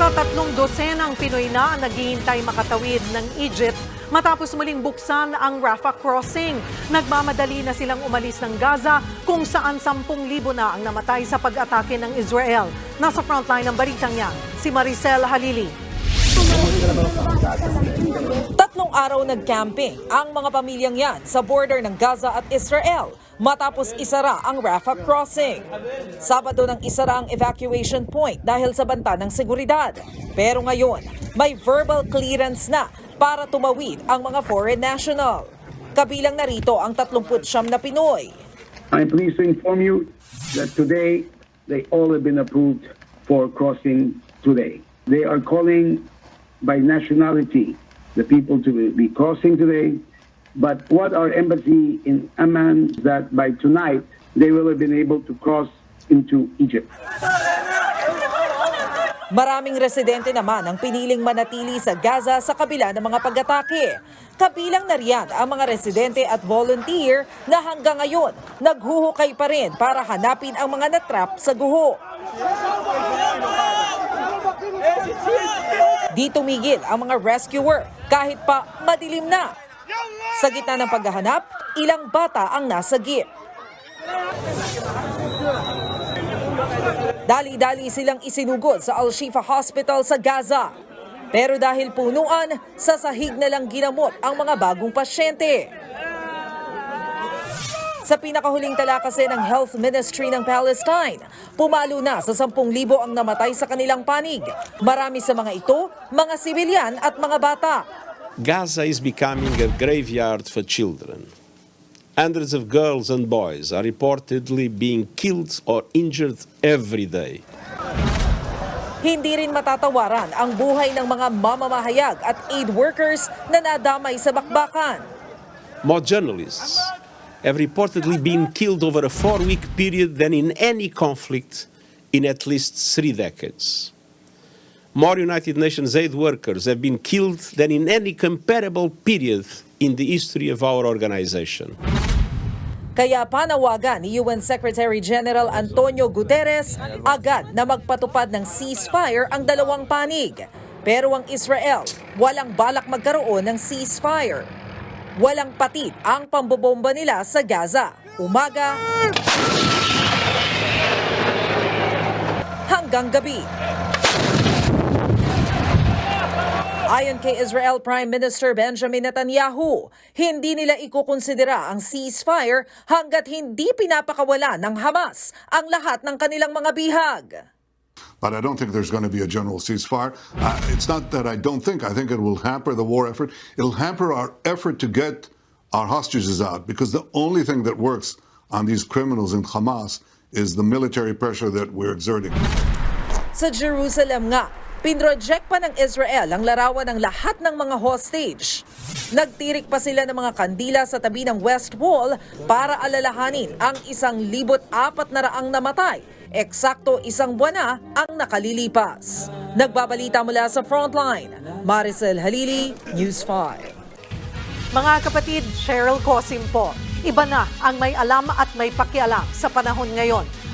Nasa tatlong dosenang Pinoy na ang naghihintay makatawid ng Egypt matapos muling buksan ang Rafah Crossing. Nagmamadali na silang umalis ng Gaza kung saan 10,000 na ang namatay sa pag-atake ng Israel. Nasa frontline ng balitang yan, si Maricel Halili. Tatlong araw nag-camping ang mga pamilyang yan sa border ng Gaza at Israel matapos isara ang Rafah crossing. Sabado nang isara ang evacuation point dahil sa banta ng seguridad. Pero ngayon, may verbal clearance na para tumawid ang mga foreign national. Kabilang narito ang 39 na Pinoy. I'm pleased to inform you that today they all have been approved for crossing today. They are calling by nationality the people to be crossing today. But what our embassy in Amman that by tonight they will have been able to cross into Egypt. Maraming residente naman ang piniling manatili sa Gaza sa kabila ng mga pag-atake. Kabilang na riyan ang mga residente at volunteer na hanggang ngayon naghuhukay pa rin para hanapin ang mga natrap sa guho. Di tumigil ang mga rescuer kahit pa madilim na. Sa gitna ng paghahanap, ilang bata ang nasa jeep. Dali-dali silang isinugod sa Al-Shifa Hospital sa Gaza. Pero dahil punuan, sa sahig na lang ginamot ang mga bagong pasyente. Sa pinakahuling tala kasi ng Health Ministry ng Palestine, pumalo na sa 10,000 ang namatay sa kanilang panig. Marami sa mga ito, mga sibilyan at mga bata. Gaza is becoming a graveyard for children. Hundreds of girls and boys are reportedly being killed or injured every day. Hindi rin matatawaran ang buhay ng mga mamamahayag at aid workers na nadamay sa bakbakan. More journalists have reportedly been killed over a four week period than in any conflict in at least three decades. More United Nations aid workers have been killed than in any comparable period in the history of our organization. Kaya panawagan ni UN Secretary General Antonio Guterres agad na magpatupad ng ceasefire ang dalawang panig. Pero ang Israel, walang balak magkaroon ng ceasefire. Walang patid ang pambobomba nila sa Gaza. Umaga hanggang gabi. Ayon kay Israel Prime Minister Benjamin Netanyahu, hindi nila ikukonsidera ang ceasefire hanggat hindi pinapakawala ng Hamas ang lahat ng kanilang mga bihag. But I don't think there's going to be a general ceasefire. Uh, it's not that I don't think. I think it will hamper the war effort. It'll hamper our effort to get our hostages out because the only thing that works on these criminals in Hamas is the military pressure that we're exerting. Sa Jerusalem nga, pinroject pa ng Israel ang larawan ng lahat ng mga hostage. Nagtirik pa sila ng mga kandila sa tabi ng West Wall para alalahanin ang isang libot apat na raang namatay. Eksakto isang buwan na ang nakalilipas. Nagbabalita mula sa Frontline, Maricel Halili, News 5. Mga kapatid, Cheryl Cosim po. Iba na ang may alam at may pakialam sa panahon ngayon.